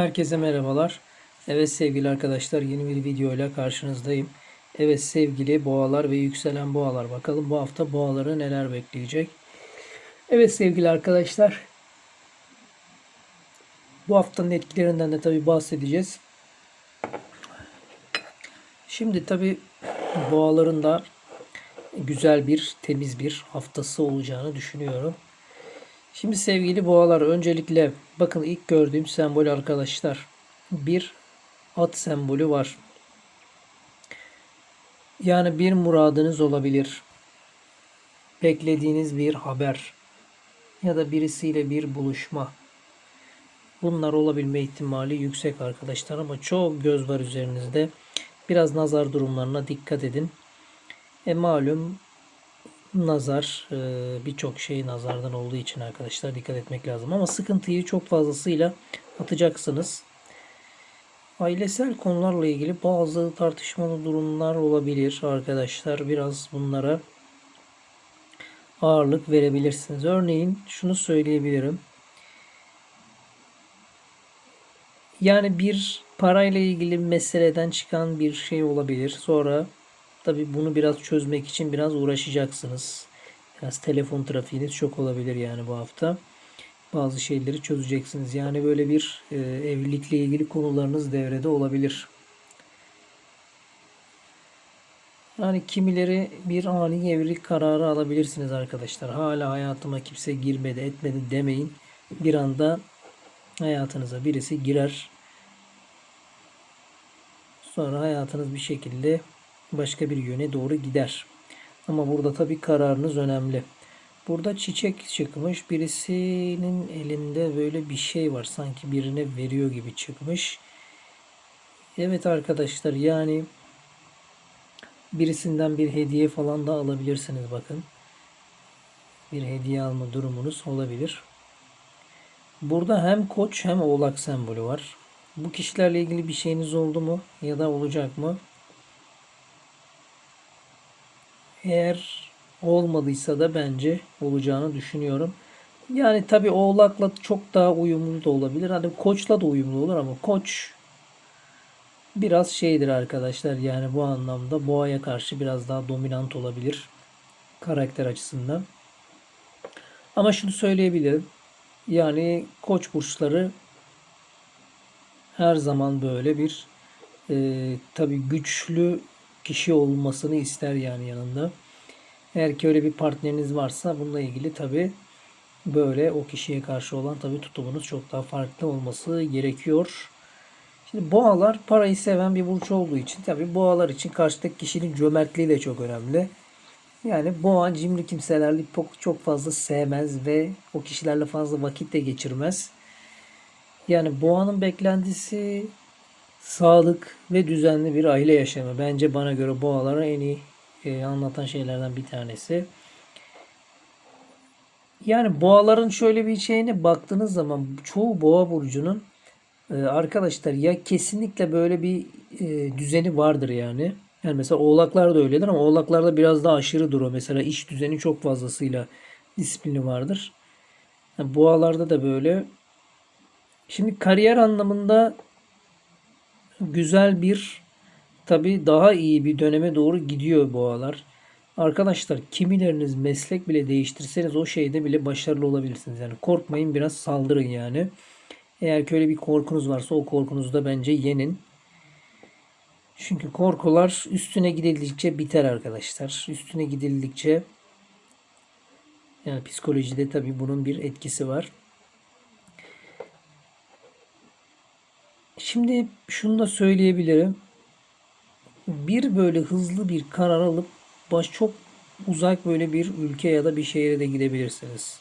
Herkese merhabalar. Evet sevgili arkadaşlar yeni bir video ile karşınızdayım. Evet sevgili boğalar ve yükselen boğalar bakalım bu hafta boğaları neler bekleyecek. Evet sevgili arkadaşlar bu haftanın etkilerinden de tabi bahsedeceğiz. Şimdi tabi boğaların da güzel bir temiz bir haftası olacağını düşünüyorum. Şimdi sevgili boğalar öncelikle bakın ilk gördüğüm sembol arkadaşlar bir at sembolü var. Yani bir muradınız olabilir. Beklediğiniz bir haber ya da birisiyle bir buluşma. Bunlar olabilme ihtimali yüksek arkadaşlar ama çok göz var üzerinizde. Biraz nazar durumlarına dikkat edin. E malum nazar e, birçok şey nazardan olduğu için arkadaşlar dikkat etmek lazım. Ama sıkıntıyı çok fazlasıyla atacaksınız. Ailesel konularla ilgili bazı tartışmalı durumlar olabilir arkadaşlar. Biraz bunlara ağırlık verebilirsiniz. Örneğin şunu söyleyebilirim. Yani bir parayla ilgili meseleden çıkan bir şey olabilir. Sonra Tabi bunu biraz çözmek için biraz uğraşacaksınız. Biraz telefon trafiğiniz çok olabilir yani bu hafta. Bazı şeyleri çözeceksiniz. Yani böyle bir e, evlilikle ilgili konularınız devrede olabilir. Yani kimileri bir ani evlilik kararı alabilirsiniz arkadaşlar. Hala hayatıma kimse girmedi etmedi demeyin. Bir anda hayatınıza birisi girer. Sonra hayatınız bir şekilde başka bir yöne doğru gider. Ama burada tabii kararınız önemli. Burada çiçek çıkmış. Birisinin elinde böyle bir şey var. Sanki birine veriyor gibi çıkmış. Evet arkadaşlar yani birisinden bir hediye falan da alabilirsiniz bakın. Bir hediye alma durumunuz olabilir. Burada hem koç hem oğlak sembolü var. Bu kişilerle ilgili bir şeyiniz oldu mu ya da olacak mı? Eğer olmadıysa da bence olacağını düşünüyorum. Yani tabi oğlakla çok daha uyumlu da olabilir. Hani koçla da uyumlu olur ama koç biraz şeydir arkadaşlar. Yani bu anlamda boğaya karşı biraz daha dominant olabilir. Karakter açısından. Ama şunu söyleyebilirim. Yani koç burçları her zaman böyle bir e, tabi güçlü kişi olmasını ister yani yanında. Eğer ki öyle bir partneriniz varsa bununla ilgili tabi böyle o kişiye karşı olan tabi tutumunuz çok daha farklı olması gerekiyor. Şimdi boğalar parayı seven bir burç olduğu için tabi boğalar için karşıdaki kişinin cömertliği de çok önemli. Yani boğa cimri kimselerle çok, fazla sevmez ve o kişilerle fazla vakit de geçirmez. Yani boğanın beklentisi sağlık ve düzenli bir aile yaşamı. Bence bana göre boğalara en iyi e, anlatan şeylerden bir tanesi. Yani boğaların şöyle bir şeyine baktığınız zaman çoğu boğa burcunun e, arkadaşlar ya kesinlikle böyle bir e, düzeni vardır yani. Yani mesela oğlaklar da öyledir ama oğlaklarda biraz daha aşırıdır o. Mesela iş düzeni çok fazlasıyla disiplini vardır. Yani boğalarda da böyle. Şimdi kariyer anlamında güzel bir tabi daha iyi bir döneme doğru gidiyor boğalar. Arkadaşlar kimileriniz meslek bile değiştirseniz o şeyde bile başarılı olabilirsiniz. Yani korkmayın biraz saldırın yani. Eğer ki öyle bir korkunuz varsa o korkunuzu da bence yenin. Çünkü korkular üstüne gidildikçe biter arkadaşlar. Üstüne gidildikçe yani psikolojide tabi bunun bir etkisi var. Şimdi şunu da söyleyebilirim. Bir böyle hızlı bir karar alıp baş çok uzak böyle bir ülke ya da bir şehre de gidebilirsiniz.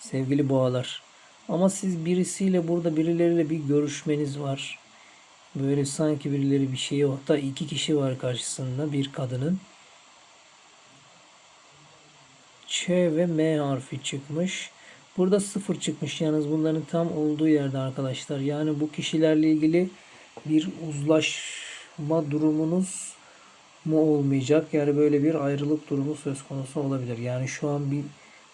Sevgili boğalar. Ama siz birisiyle burada birileriyle bir görüşmeniz var. Böyle sanki birileri bir şeyi hatta iki kişi var karşısında bir kadının. Ç ve M harfi çıkmış. Burada sıfır çıkmış yalnız bunların tam olduğu yerde arkadaşlar. Yani bu kişilerle ilgili bir uzlaşma durumunuz mu olmayacak? Yani böyle bir ayrılık durumu söz konusu olabilir. Yani şu an bir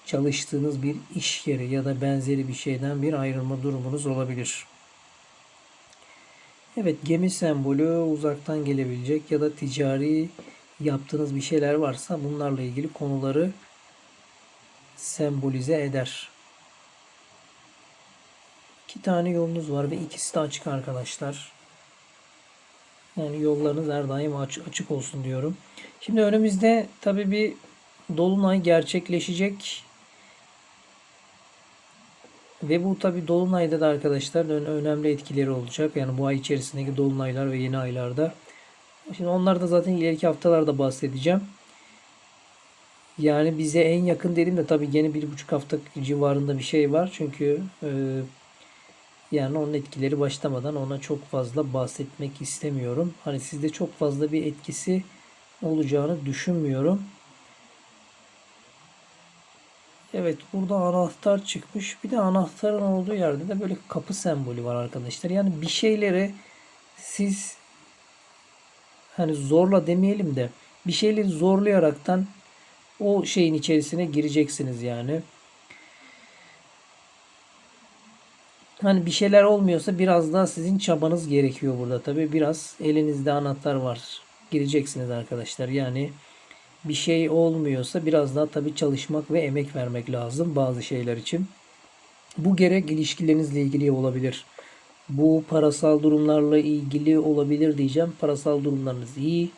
çalıştığınız bir iş yeri ya da benzeri bir şeyden bir ayrılma durumunuz olabilir. Evet gemi sembolü uzaktan gelebilecek ya da ticari yaptığınız bir şeyler varsa bunlarla ilgili konuları sembolize eder. İki tane yolunuz var ve ikisi de açık arkadaşlar. Yani yollarınız her daim aç- açık olsun diyorum. Şimdi önümüzde tabii bir dolunay gerçekleşecek. Ve bu tabi dolunayda da arkadaşlar ön- önemli etkileri olacak. Yani bu ay içerisindeki dolunaylar ve yeni aylarda. Şimdi onlar da zaten ileriki haftalarda bahsedeceğim. Yani bize en yakın dedim de tabi yeni bir buçuk hafta civarında bir şey var. Çünkü e, yani onun etkileri başlamadan ona çok fazla bahsetmek istemiyorum. Hani sizde çok fazla bir etkisi olacağını düşünmüyorum. Evet burada anahtar çıkmış. Bir de anahtarın olduğu yerde de böyle kapı sembolü var arkadaşlar. Yani bir şeyleri siz hani zorla demeyelim de bir şeyleri zorlayaraktan o şeyin içerisine gireceksiniz yani. Hani bir şeyler olmuyorsa biraz daha sizin çabanız gerekiyor burada tabi. Biraz elinizde anahtar var. Gireceksiniz arkadaşlar. Yani bir şey olmuyorsa biraz daha tabii çalışmak ve emek vermek lazım bazı şeyler için. Bu gerek ilişkilerinizle ilgili olabilir. Bu parasal durumlarla ilgili olabilir diyeceğim. Parasal durumlarınız iyi.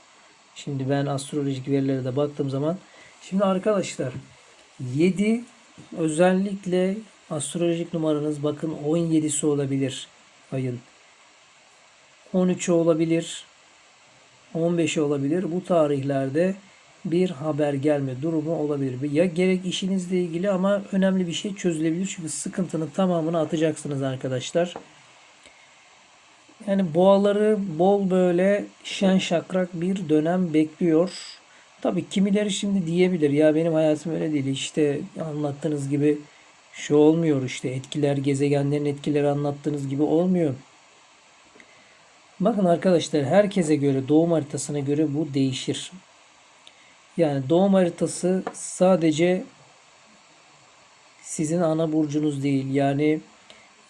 Şimdi ben astrolojik verilere de baktığım zaman şimdi arkadaşlar 7 özellikle astrolojik numaranız bakın 17'si olabilir ayın. 13'ü olabilir. 15'i olabilir. Bu tarihlerde bir haber gelme durumu olabilir. Ya gerek işinizle ilgili ama önemli bir şey çözülebilir. Çünkü sıkıntının tamamını atacaksınız arkadaşlar. Yani boğaları bol böyle şen şakrak bir dönem bekliyor. Tabii kimileri şimdi diyebilir ya benim hayatım öyle değil. İşte anlattığınız gibi şu olmuyor işte etkiler gezegenlerin etkileri anlattığınız gibi olmuyor. Bakın arkadaşlar herkese göre doğum haritasına göre bu değişir. Yani doğum haritası sadece sizin ana burcunuz değil. Yani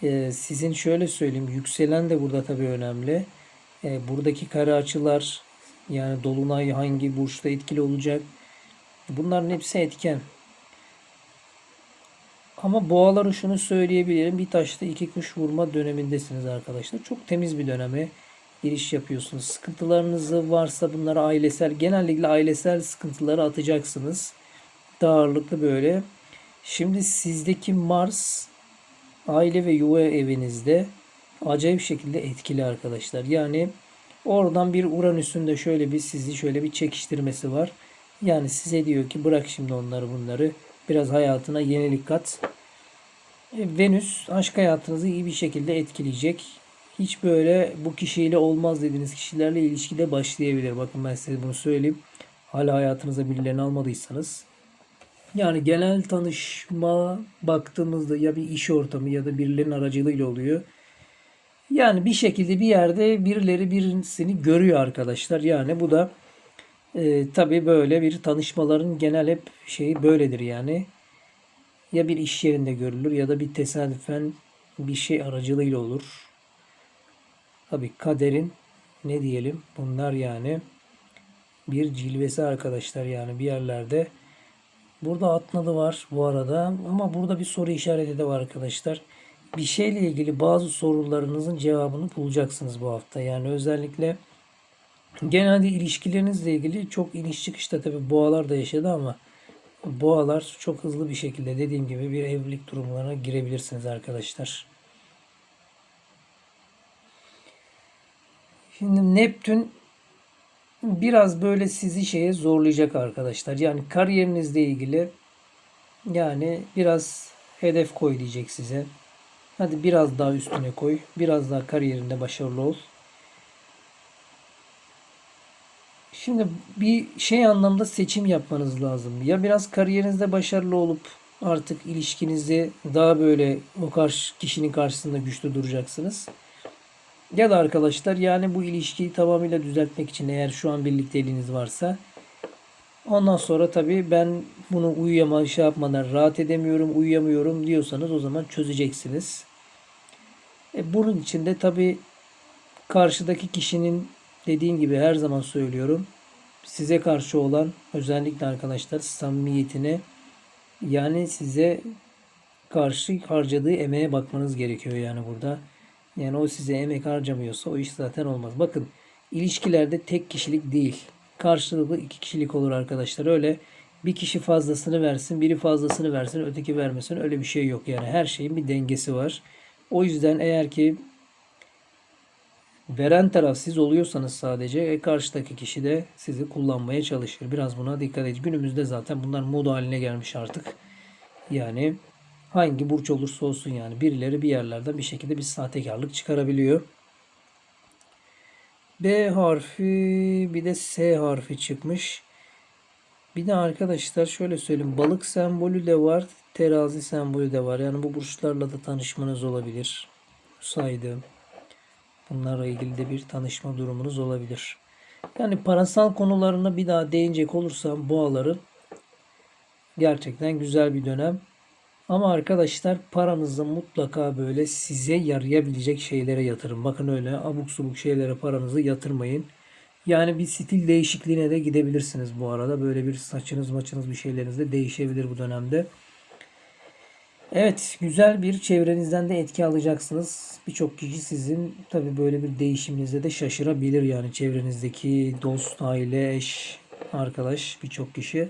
e, sizin şöyle söyleyeyim yükselen de burada tabii önemli. E, buradaki kare açılar yani dolunay hangi burçta etkili olacak. Bunların hepsi etken. Ama boğaları şunu söyleyebilirim. Bir taşta iki kuş vurma dönemindesiniz arkadaşlar. Çok temiz bir döneme giriş yapıyorsunuz. Sıkıntılarınız varsa bunları ailesel, genellikle ailesel sıkıntıları atacaksınız. Daha böyle. Şimdi sizdeki Mars aile ve yuva evinizde acayip şekilde etkili arkadaşlar. Yani oradan bir Uranüs'ün de şöyle bir sizi şöyle bir çekiştirmesi var. Yani size diyor ki bırak şimdi onları bunları. Biraz hayatına yenilik kat. E, Venüs aşk hayatınızı iyi bir şekilde etkileyecek hiç böyle bu kişiyle olmaz dediğiniz kişilerle ilişkide başlayabilir. Bakın ben size bunu söyleyeyim. Hala hayatınıza birilerini almadıysanız. Yani genel tanışma baktığımızda ya bir iş ortamı ya da birilerinin aracılığıyla oluyor. Yani bir şekilde bir yerde birileri birisini görüyor arkadaşlar. Yani bu da e, tabii böyle bir tanışmaların genel hep şeyi böyledir yani. Ya bir iş yerinde görülür ya da bir tesadüfen bir şey aracılığıyla olur. Tabi kaderin ne diyelim bunlar yani bir cilvesi arkadaşlar yani bir yerlerde. Burada atnadı var bu arada ama burada bir soru işareti de var arkadaşlar. Bir şeyle ilgili bazı sorularınızın cevabını bulacaksınız bu hafta. Yani özellikle genelde ilişkilerinizle ilgili çok iniş çıkışta tabi boğalar da yaşadı ama boğalar çok hızlı bir şekilde dediğim gibi bir evlilik durumlarına girebilirsiniz arkadaşlar. Şimdi Neptün biraz böyle sizi şeye zorlayacak arkadaşlar. Yani kariyerinizle ilgili yani biraz hedef koy diyecek size. Hadi biraz daha üstüne koy. Biraz daha kariyerinde başarılı ol. Şimdi bir şey anlamda seçim yapmanız lazım. Ya biraz kariyerinizde başarılı olup artık ilişkinizi daha böyle o karşı kişinin karşısında güçlü duracaksınız. Ya da arkadaşlar yani bu ilişkiyi tamamıyla düzeltmek için eğer şu an birlikteliğiniz varsa ondan sonra tabii ben bunu uyuyama şey yapmadan rahat edemiyorum, uyuyamıyorum diyorsanız o zaman çözeceksiniz. E bunun için de tabii karşıdaki kişinin dediğim gibi her zaman söylüyorum. Size karşı olan özellikle arkadaşlar samimiyetine yani size karşı harcadığı emeğe bakmanız gerekiyor yani burada. Yani o size emek harcamıyorsa o iş zaten olmaz. Bakın ilişkilerde tek kişilik değil. Karşılıklı iki kişilik olur arkadaşlar. Öyle bir kişi fazlasını versin, biri fazlasını versin, öteki vermesin. Öyle bir şey yok. Yani her şeyin bir dengesi var. O yüzden eğer ki veren taraf siz oluyorsanız sadece e, karşıdaki kişi de sizi kullanmaya çalışır. Biraz buna dikkat edin. Günümüzde zaten bunlar moda haline gelmiş artık. Yani hangi burç olursa olsun yani birileri bir yerlerden bir şekilde bir sahtekarlık çıkarabiliyor. B harfi bir de S harfi çıkmış. Bir de arkadaşlar şöyle söyleyeyim. Balık sembolü de var. Terazi sembolü de var. Yani bu burçlarla da tanışmanız olabilir. Saydım. Bunlarla ilgili de bir tanışma durumunuz olabilir. Yani parasal konularına bir daha değinecek olursam boğaların gerçekten güzel bir dönem. Ama arkadaşlar paranızı mutlaka böyle size yarayabilecek şeylere yatırın. Bakın öyle abuk subuk şeylere paranızı yatırmayın. Yani bir stil değişikliğine de gidebilirsiniz bu arada. Böyle bir saçınız maçınız bir şeyleriniz de değişebilir bu dönemde. Evet, güzel bir çevrenizden de etki alacaksınız. Birçok kişi sizin tabi böyle bir değişiminizde de şaşırabilir yani çevrenizdeki dost, aile, eş, arkadaş birçok kişi.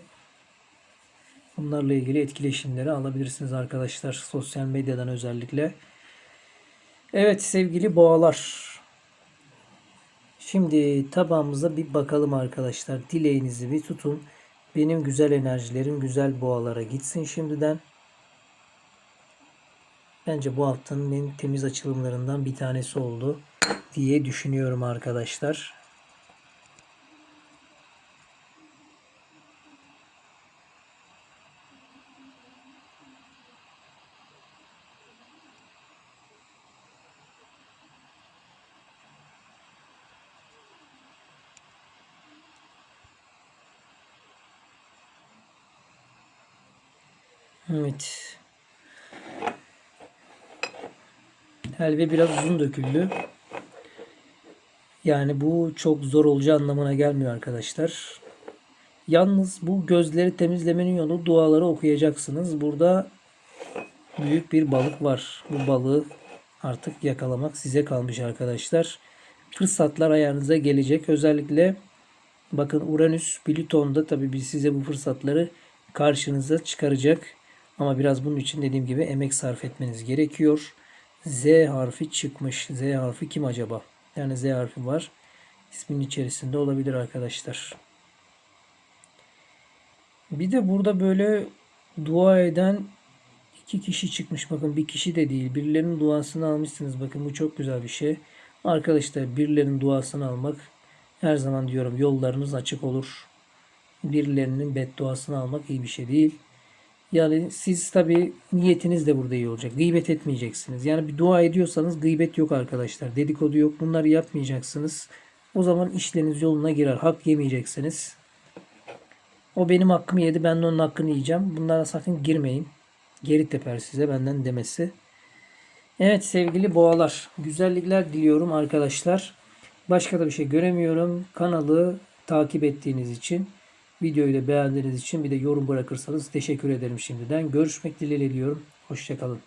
Bunlarla ilgili etkileşimleri alabilirsiniz arkadaşlar sosyal medyadan özellikle. Evet sevgili boğalar. Şimdi tabağımıza bir bakalım arkadaşlar. Dileğinizi bir tutun. Benim güzel enerjilerim güzel boğalara gitsin şimdiden. Bence bu haftanın en temiz açılımlarından bir tanesi oldu diye düşünüyorum arkadaşlar. Evet. Helve biraz uzun döküldü. Yani bu çok zor olacağı anlamına gelmiyor arkadaşlar. Yalnız bu gözleri temizlemenin yolu duaları okuyacaksınız. Burada büyük bir balık var. Bu balığı artık yakalamak size kalmış arkadaşlar. Fırsatlar ayağınıza gelecek. Özellikle bakın Uranüs Plüton'da tabii biz size bu fırsatları karşınıza çıkaracak. Ama biraz bunun için dediğim gibi emek sarf etmeniz gerekiyor. Z harfi çıkmış. Z harfi kim acaba? Yani Z harfi var. İsmin içerisinde olabilir arkadaşlar. Bir de burada böyle dua eden iki kişi çıkmış. Bakın bir kişi de değil. Birilerinin duasını almışsınız. Bakın bu çok güzel bir şey. Arkadaşlar birilerinin duasını almak her zaman diyorum yollarınız açık olur. Birilerinin bedduasını almak iyi bir şey değil. Yani siz tabi niyetiniz de burada iyi olacak. Gıybet etmeyeceksiniz. Yani bir dua ediyorsanız gıybet yok arkadaşlar. Dedikodu yok. Bunları yapmayacaksınız. O zaman işleriniz yoluna girer. Hak yemeyeceksiniz. O benim hakkımı yedi. Ben de onun hakkını yiyeceğim. Bunlara sakın girmeyin. Geri teper size benden demesi. Evet sevgili boğalar. Güzellikler diliyorum arkadaşlar. Başka da bir şey göremiyorum. Kanalı takip ettiğiniz için Videoyu da beğendiğiniz için bir de yorum bırakırsanız teşekkür ederim şimdiden. Görüşmek dileğiyle diyorum. Hoşçakalın.